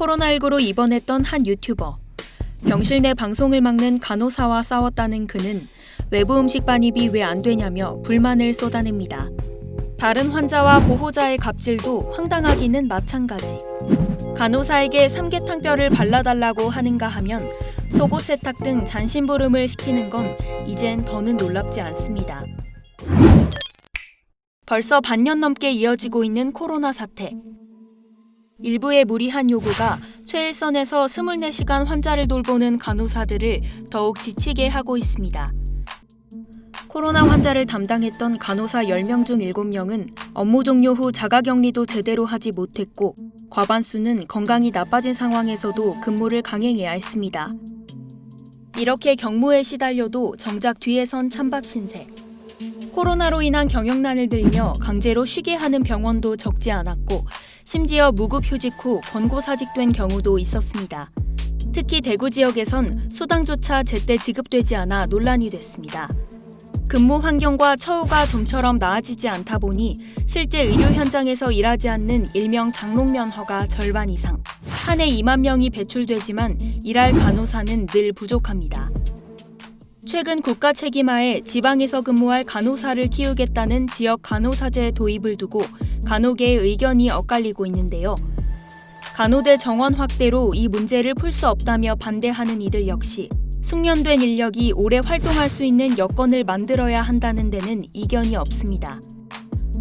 코로나19로 입원했던 한 유튜버. 병실 내 방송을 막는 간호사와 싸웠다는 그는 외부 음식 반입이 왜 안 되냐며 불만을 쏟아냅니다. 다른 환자와 보호자의 갑질도 황당하기는 마찬가지. 간호사에게 삼계탕뼈를 발라달라고 하는가 하면 속옷 세탁 등 잔심부름을 시키는 건 이젠 더는 놀랍지 않습니다. 벌써 반년 넘게 이어지고 있는 코로나 사태. 일부의 무리한 요구가 최일선에서 24시간 환자를 돌보는 간호사들을 더욱 지치게 하고 있습니다. 코로나 환자를 담당했던 간호사 10명 중 7명은 업무 종료 후 자가격리도 제대로 하지 못했고 과반수는 건강이 나빠진 상황에서도 근무를 강행해야 했습니다. 이렇게 경무에 시달려도 정작 뒤에선 찬밥 신세. 코로나로 인한 경영난을 들며 강제로 쉬게 하는 병원도 적지 않았고 심지어 무급 휴직 후 권고사직된 경우도 있었습니다. 특히 대구 지역에선 수당조차 제때 지급되지 않아 논란이 됐습니다. 근무 환경과 처우가 좀처럼 나아지지 않다 보니 실제 의료 현장에서 일하지 않는 일명 장롱면허가 절반 이상, 한 해 2만 명이 배출되지만 일할 간호사는 늘 부족합니다. 최근 국가 책임하에 지방에서 근무할 간호사를 키우겠다는 지역 간호사제 도입을 두고 간호계의 의견이 엇갈리고 있는데요. 간호대 정원 확대로 이 문제를 풀 수 없다며 반대하는 이들 역시 숙련된 인력이 오래 활동할 수 있는 여건을 만들어야 한다는 데는 이견이 없습니다.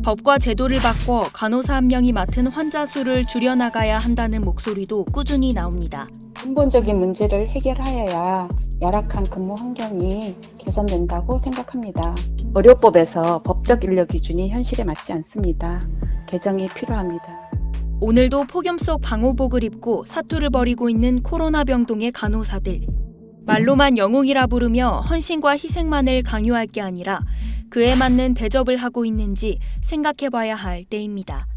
법과 제도를 바꿔 간호사 한 명이 맡은 환자 수를 줄여나가야 한다는 목소리도 꾸준히 나옵니다. 근본적인 문제를 해결하여야 열악한 근무 환경이 개선된다고 생각합니다. 의료법에서 법적 인력 기준이 현실에 맞지 않습니다. 개정이 필요합니다. 오늘도 폭염 속 방호복을 입고 사투를 벌이고 있는 코로나 병동의 간호사들. 말로만 영웅이라 부르며 헌신과 희생만을 강요할 게 아니라 그에 맞는 대접을 하고 있는지 생각해 봐야 할 때입니다.